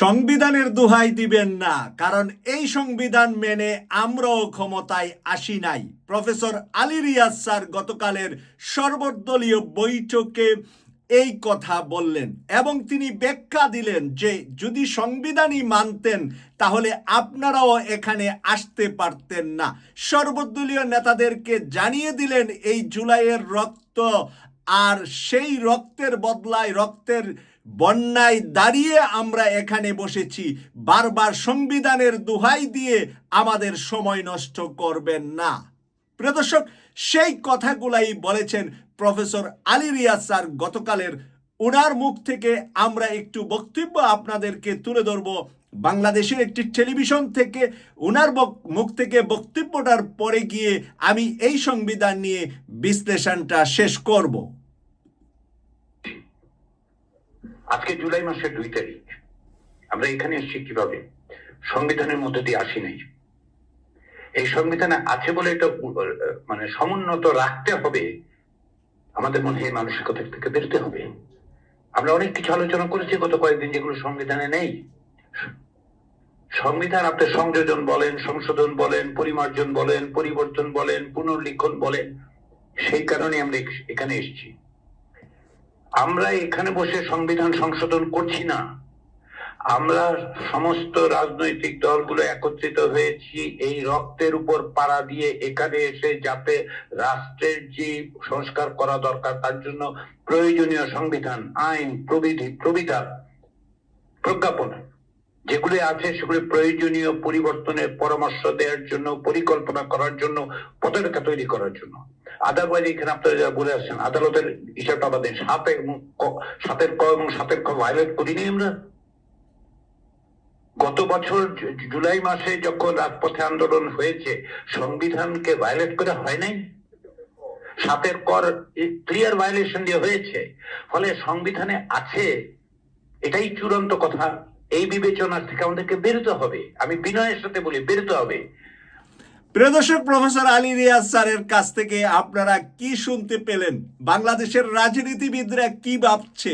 সংবিধানের দোহাই দিবেন না, কারণ এই সংবিধান মেনে আমরাও ক্ষমতায় আসি নাই। প্রফেসর আলী রিয়াজ স্যার গতকালের সর্বদলীয় বৈঠকে এই কথা বললেন এবং তিনি ব্যাখ্যা দিলেন যে, যদি সংবিধানই মানতেন, তাহলে আপনারাও এখানে আসতে পারতেন না। সর্বদলীয় নেতাদেরকে জানিয়ে দিলেন এই জুলাইয়ের রক্ত, আর সেই রক্তের বদলায় রক্তের বন্যায় দাঁড়িয়ে আমরা এখানে বসেছি। বারবার সংবিধানের দোহাই দিয়ে আমাদের সময় নষ্ট করবেন না। প্রিয় দর্শক, সেই কথাগুলাই বলেছেন প্রফেসর আলী রিয়াজ স্যার গতকালের। ওনার মুখ থেকে আমরা একটু বক্তব্য আপনাদেরকে তুলে ধরব। বাংলাদেশের একটি টেলিভিশন থেকে ওনার মুখ থেকে বক্তব্যটার পরে গিয়ে আমি এই সংবিধান নিয়ে বিশ্লেষণটা শেষ করব। আজকে জুলাই মাসের দুই তারিখ। আমরা এখানে এসেছি কীভাবে? সংবিধানের মধ্যে দিয়ে আসি নাই। এই সংবিধানে আছে বলে এটা মানে সমুন্নত রাখতে হবে। আমাদের মনে এই মানসিকতা থেকে বেরোতে হবে। আমরা অনেক কিছু আলোচনা করেছি গত কয়েকদিন যেগুলো সংবিধানে নেই। সংবিধান আপনি সংযোজন বলেন, সংশোধন বলেন, পরিমার্জন বলেন, পরিবর্তন বলেন, পুনর্লিখন বলেন, সেই কারণে আমরা এখানে এসেছি। আমরা এখানে বসে সংবিধান সংশোধন করছি না। আমরা সমস্ত রাজনৈতিক দলগুলো একত্রিত হয়েছি, এই রক্তের উপর পাড়া দিয়ে এখানে এসে যাতে রাষ্ট্রের যে সংস্কার করা দরকার, তার জন্য প্রয়োজনীয় সংবিধান, আইন, প্রবিধি, প্রবিধান, প্রজ্ঞাপন। যেগুলি আছে সেগুলি প্রয়োজনীয় পরিবর্তনের পরামর্শ দেওয়ার জন্য, পরিকল্পনা করার জন্য পতাকা তৈরি করার জন্য। আদারওয়াইজ এখানে আপনারা যারা বলে আসছেন, আদালতের হিসাবটা আমাদের সাথে সাতের ক এবং সাতের ক ভায়োলেট করিনি আমরা। গত বছর জুলাই মাসে যখন রাজপথে আন্দোলন হয়েছে, সংবিধানকে ভায়োলেট করে হয় নাই? সাতের কর ক্লিয়ার ভায়োলেশন দিয়ে হয়েছে। ফলে সংবিধানে আছে, এটাই চূড়ান্ত কথা। এই বিবেচনা থেকে আমাদেরকে বেরোতে হবে। আমি বিনয়ের সাথে বলি, বেরোতে হবে। প্রিয় দর্শক, প্রফেসর আলী রিয়াজ স্যারের কাছ থেকে আপনারা কি শুনতে পেলেন? বাংলাদেশের রাজনীতিবিদরা কি ভাবছে?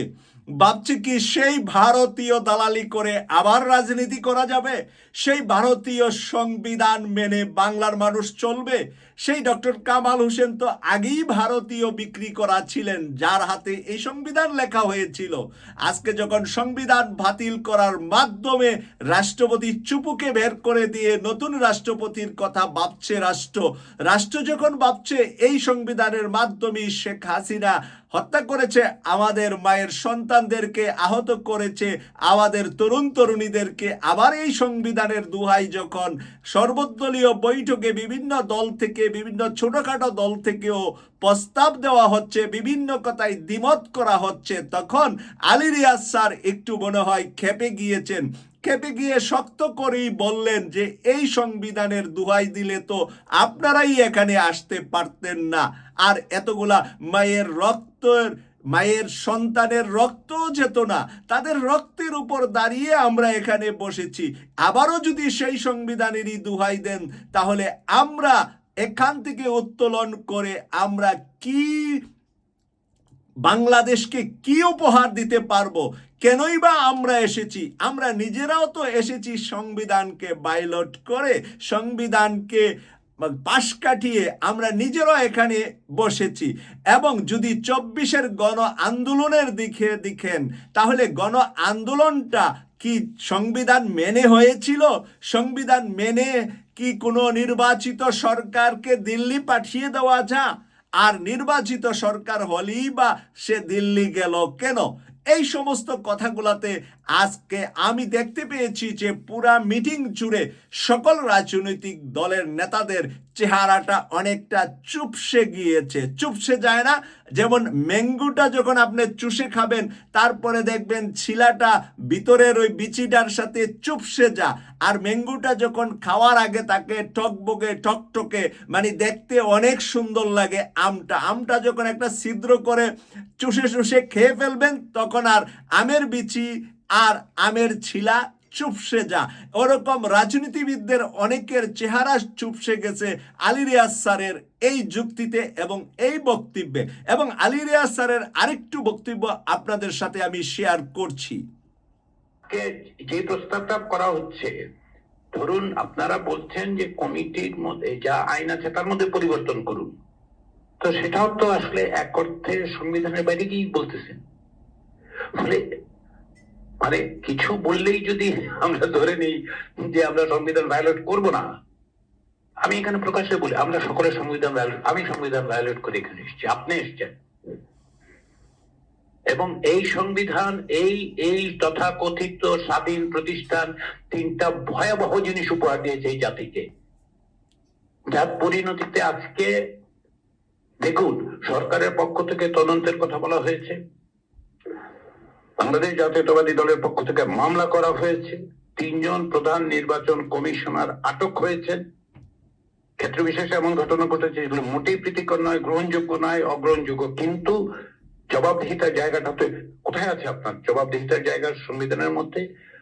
ভাবছে কি সেই ভারতীয় দালালি করে আবার রাজনীতি করা যাবে? সেই ভারতীয় সংবিধান মেনে বাংলার মানুষ চলবে? সেই ডক্টর কামাল হোসেন তো আগেই ভারতীয় বিক্রি করা ছিলেন, যার হাতে এই সংবিধান লেখা হয়েছিল। আজকে যখন সংবিধান বাতিল করার মাধ্যমে রাষ্ট্রপতি চুপুকে বের করে দিয়ে নতুন রাষ্ট্রপতির কথা ভাবছে রাষ্ট্র রাষ্ট্র যখন ভাবছে এই সংবিধানের মাধ্যমে শেখ হাসিনা হত্যা করেছে আমাদের মায়ের সন্তানদেরকে, আহত করেছে আমাদের তরুণ তরুণীদেরকে। আবার এই সংবিধানের দুহাই যখন সর্বদলীয় বৈঠকে বিভিন্ন দল থেকে, বিভিন্ন ছোটখাটো দল থেকেও প্রস্তাব দেওয়া হচ্ছে, বিভিন্ন কথায় দ্বিমত করা হচ্ছে, তখন আলী রিয়াজ স্যার একটু মনে হয় খেপে গিয়েছেন। খেপে গিয়ে শক্ত করেই বললেন যে, এই সংবিধানের দুহাই দিলে তো আপনারাই এখানে আসতে পারতেন না। আর এতগুলা মায়ের রক্তের, মায়ের সন্তানের রক্ত যেত না। তাদের রক্তের উপর দাঁড়িয়ে আমরা এখানে বসেছি। আবারও যদি সেই সংবিধানেরই দুহাই দেন, তাহলে আমরা এখান থেকে উত্তোলন করে আমরা কি বাংলাদেশকে কি উপহার দিতে পারব? কেনই বা আমরা এসেছি? আমরা নিজেরাও তো এসেছি সংবিধানকে বাইলট করে, সংবিধানকে পাশ কাটিয়ে আমরা নিজেরাও এখানে বসেছি। এবং যদি চব্বিশের গণ আন্দোলনের দিকে দেখেন, তাহলে গণ আন্দোলনটা কি সংবিধান মেনে হয়েছিল? সংবিধান মেনে কি কোনো নির্বাচিত সরকারকে দিল্লি পাঠিয়ে দেওয়া যা? আর নির্বাচিত সরকার হলেই বা সে দিল্লি গেল কেন? এই সমস্ত কথাগুলাতে আজকে আমি দেখতে পেয়েছি যে পুরা মিটিং জুড়ে সকল রাজনৈতিক দলের নেতাদের চেহারাটা অনেকটা চুপসে গিয়েছে। চুপসে যায় না, যেমন ম্যাঙ্গুটা যখন আপনি চুষে খাবেন, তারপরে দেখবেন ছিলাটা, ভিতরের ওই বিচিটার সাথে চুপসে যা। আর ম্যাঙ্গুটা যখন খাওয়ার আগে তাকে টকবগে টকটকে মানে দেখতে অনেক সুন্দর লাগে আমটা। আমটা যখন একটা ছিদ্র করে চুষে চুষে খেয়ে ফেলবেন, তখন আর আমের বিচি আর আমের ছিলা চুপসে যা ওরকম রাজনীতিবিদদের অনেকের চেহারা চুপসে গেছে আলী রিয়াজ স্যারের এই যুক্তিতে এবং এই বক্তব্যে। এবং আলী রিয়াজ স্যারের আরেকটু বক্তব্য আপনাদের সাথে আমি শেয়ার করছি। যে প্রস্তাবটা করা হচ্ছে, ধরুন আপনারা বলছেন যে কমিটির মধ্যে যা আইন আছে তার মধ্যে পরিবর্তন করুন। তো সেটাও তো আসলে এক অর্থে সংবিধানের বাইরে গিয়েই বলতেছেন। ফলে মানে কিছু বললেই যদি আমরা ধরে নিই যে আমরা সংবিধান ভায়োলেট করব না। আমি এখানে প্রকাশ্যে বলি, আমরা সকলে সংবিধান violate- আমি সংবিধান ভায়োলেট করে এখানে এসেছি, আপনি এসছেন। এবং এই সংবিধান, এই এই তথাকথিত স্বাধীন প্রতিষ্ঠান তিনটা ভয়াবহ জিনিস উপহার দিয়েছে এই জাতিকে। যার পরিণতিতে আজকে, দেখুন, সরকারের পক্ষ থেকে তদন্তের কথা বলা হয়েছে। বাংলাদেশ জাতীয়তাবাদী দলের পক্ষ থেকে মামলা করা হয়েছে। তিনজন প্রধান নির্বাচন কমিশনার আটক হয়েছেন ক্ষেত্র বিশেষে এমন ঘটনা ঘটেছে যেগুলো মোটেই প্রীতিকর নয়, গ্রহণযোগ্য নয়, অগ্রহণযোগ্য। কিন্তু জবাবদিহিতার জায়গাটা তো কোথায় আছে আপনার? জবাবদিহিতার জায়গা সংবিধানের মধ্যে?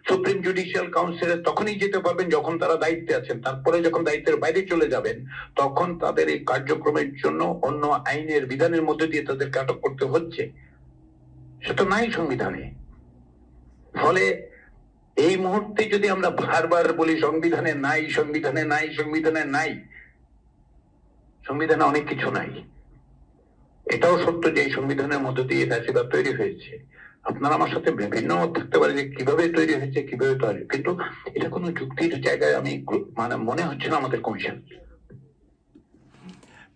সুপ্রিম জুডিশিয়াল কাউন্সিলে তখনই যেতে পারবেন যখন তারা দায়িত্বে আছেন। তারপরে যখন দায়িত্বের বাইরে চলে যাবেন, তখন তাদের এই কার্যক্রমের জন্য অন্য আইনের বিধানের মধ্যে দিয়ে তাদেরকে আটক করতে হচ্ছে। সেটা নাই সংবিধানে। ফলে এই মুহূর্তে যদি আমরা বারবার বলি সংবিধানে নাই সংবিধানে নাই সংবিধানে নাই, সংবিধানে অনেক কিছু নাই। এটাও সত্য যে সংবিধানের মধ্য দিয়ে ফ্যাসিবাদ তৈরি হয়েছে। আপনারা আমার সাথে বিভিন্ন মত থাকতে পারে যে কীভাবে তৈরি হয়েছে, কীভাবে তৈরি কিন্তু এটা কোনো যুক্তির জায়গায় আমি মানে মনে হচ্ছে না আমাদের কমিশন।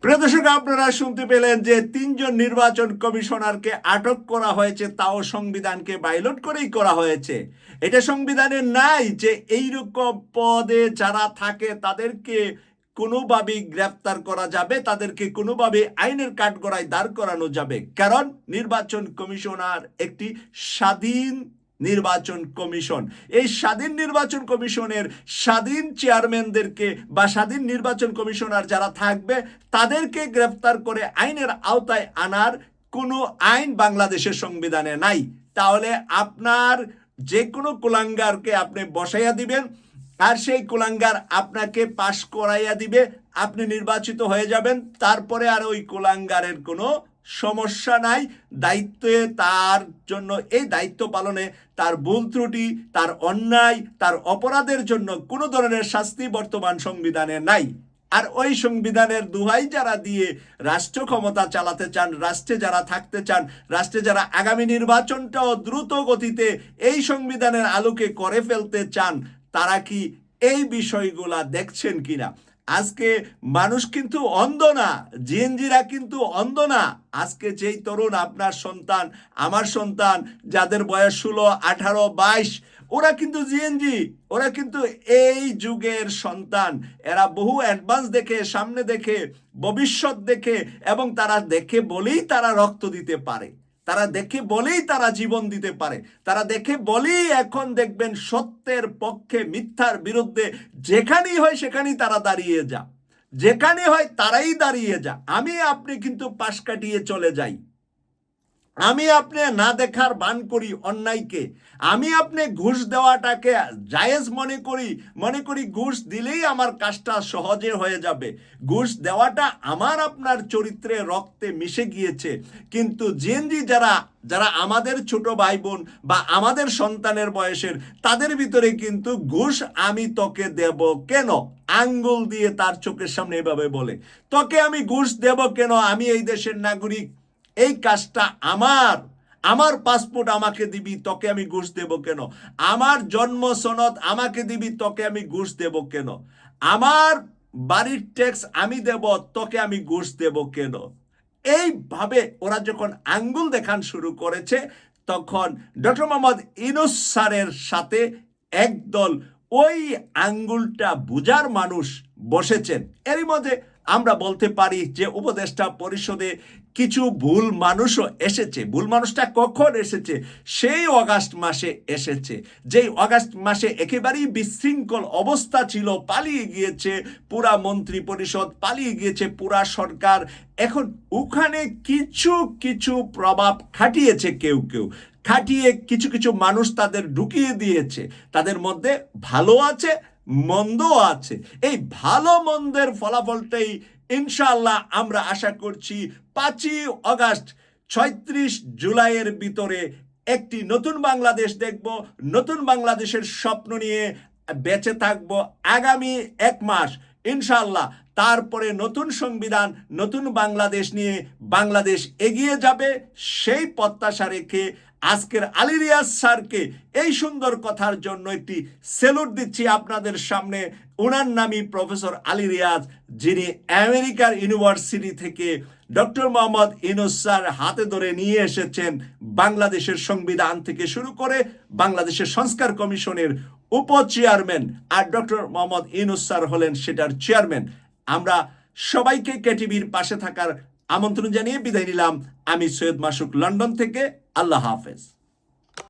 প্রিয় দর্শক, আপনারা শুনতে পেলেন যে তিনজন নির্বাচন কমিশনারকে আটক করা হয়েছে, তাও সংবিধানকে বাইলট করেই করা হয়েছে। এটা সংবিধানে নাই যে এইরকম পদে যারা থাকে তাদেরকে কোনোভাবেই গ্রেফতার করা যাবে, তাদেরকে কোনোভাবে আইনের কাঠগড়ায় দাঁড় করানো যাবে। কারণ নির্বাচন কমিশনার একটি স্বাধীন নির্বাচন কমিশন। এই স্বাধীন নির্বাচন কমিশনের স্বাধীন চেয়ারম্যানদেরকে বা স্বাধীন নির্বাচন কমিশনার যারা থাকবে, তাদেরকে গ্রেফতার করে আইনের আওতায় আনার কোনো আইন বাংলাদেশের সংবিধানে নাই। তাহলে আপনার যে কোনো কুলাঙ্গারকে আপনি বসাইয়া দিবেন, আর সেই কুলাঙ্গার আপনাকে পাশ করাইয়া দিবে, আপনি নির্বাচিত হয়ে যাবেন, তারপরে আর ওই কুলাঙ্গারের কোনো সমস্যা নাই, দায়িত্বে তার জন্য, এই দায়িত্ব পালনে তার ভুল ত্রুটি, তার অন্যায়, তার অপরাধের জন্য কোনো ধরনের শাস্তি বর্তমান সংবিধানে নাই। আর ওই সংবিধানের দুহাই যারা দিয়ে রাষ্ট্র ক্ষমতা চালাতে চান, রাষ্ট্রে যারা থাকতে চান, রাষ্ট্রে যারা আগামী নির্বাচনটাও দ্রুত গতিতে এই সংবিধানের আলোকে করে ফেলতে চান, তারা কি এই বিষয়গুলা দেখছেন কিনা? আজকে মানুষ কিন্তু অন্ধ না, জিএনজিরা কিন্তু অন্ধ না। আজকে যেই তরুণ আপনার সন্তান, আমার সন্তান, যাদের বয়স ষোলো, আঠারো, বাইশ, ওরা কিন্তু জিএনজি, ওরা কিন্তু এই যুগের সন্তান। এরা বহু অ্যাডভান্স দেখে, সামনে দেখে, ভবিষ্যৎ দেখে, এবং তারা দেখে বলেই তারা রক্ত দিতে পারে। তারা দেখে বলেই তারা জীবন দিতে পারে। তারা দেখে বলেই এখন দেখবেন সত্যের পক্ষে মিথ্যার বিরুদ্ধে যেখানেই হয় সেখানেই তারা দাঁড়িয়ে যা। যেখানে হয় তারাই দাঁড়িয়ে যা। আমি, আপনি কিন্তু পাশ কাটিয়ে চলে যাই। আমি আপনি না দেখার বান করি অন্যায়কে। আমি আপনি ঘুষ দেওয়াটাকে জায়েজ মনে করি মনে করি ঘুষ দিলেই আমার কাজটা সহজে হয়ে যাবে। ঘুষ দেওয়াটা আমার আপনার চরিত্রে রক্তে মিশে গিয়েছে। কিন্তু জেনজি যারা যারা আমাদের ছোট ভাই বোন বা আমাদের সন্তানের বয়সের, তাদের ভিতরে কিন্তু ঘুষ আমি তোকে দেব কেন? আঙ্গুল দিয়ে তার চোখের সামনে এভাবে বলে। তোকে আমি ঘুষ দেব কেন? আমি এই দেশের নাগরিক। এই কাজটা আমার আমার পাসপোর্ট আমাকে দিবি, তোকে আমি ঘুষ দেব কেন? আমার জন্ম সনদ আমাকে দিবি, তোকে আমি ঘুষ দেব কেন? আমার বাড়ির ট্যাক্স আমি দেব, তোকে আমি ঘুষ দেব কেন? এইভাবে ওরা যখন আঙ্গুল দেখান শুরু করেছে, তখন ডক্টর মোহাম্মদ ইনুস স্যারের সাথে একদল ওই আঙ্গুলটা বুজার মানুষ বসেছেন। এরই মধ্যে আমরা বলতে পারি যে উপদেষ্টা পরিষদে কিছু ভুল মানুষও এসেছে। ভুল মানুষটা কখন এসেছে? সেই অগাস্ট মাসে এসেছে। যেই অগাস্ট মাসে একেবারেই বিশৃঙ্খল অবস্থা ছিল, পালিয়ে গিয়েছে পুরা মন্ত্রী পরিষদ, পালিয়ে গিয়েছে পুরা সরকার। এখন ওখানে কিছু কিছু প্রভাব খাটিয়েছে কেউ কেউ। খাটিয়ে কিছু কিছু মানুষ তাদের ঢুকিয়ে দিয়েছে। তাদের মধ্যে ভালো আছে মন্দ আছে। এই ভালো মন্দের ফলাফলটাই ইনশাল্লাহ আমরা আশা করছি পাঁচই অগাস্ট, ছয়ত্রিশ জুলাইয়ের ভিতরে একটি নতুন বাংলাদেশ দেখব, নতুন বাংলাদেশের স্বপ্ন নিয়ে বেঁচে থাকব আগামী এক মাস ইনশাল্লাহ তারপরে নতুন সংবিধান, নতুন বাংলাদেশ নিয়ে বাংলাদেশ এগিয়ে যাবে, সেই প্রত্যাশা রেখে আজকের আলী রিয়াজ স্যারকে এই সুন্দর কথার জন্য একটি সেলুট দিচ্ছি আপনাদের সামনে। ওনার নামই প্রফেসর আলী রিয়াজ যিনি আমেরিকার ইউনিভার্সিটি থেকে ডক্টর মোহাম্মদ ইনুস স্যার হাতে ধরে নিয়ে এসেছেন বাংলাদেশের সংবিধান থেকে শুরু করে বাংলাদেশের সংস্কার কমিশনের উপ চেয়ারম্যান আর ডক্টর মোহাম্মদ ইনুস স্যার হলেন সেটার চেয়ারম্যান। আমরা সবাইকে কেটিভির পাশে থাকার আমন্ত্রণ জানিয়ে বিদায় নিলাম। আমি সৈয়দ মাসুক, লন্ডন থেকে আল্লাহ হাফেজ।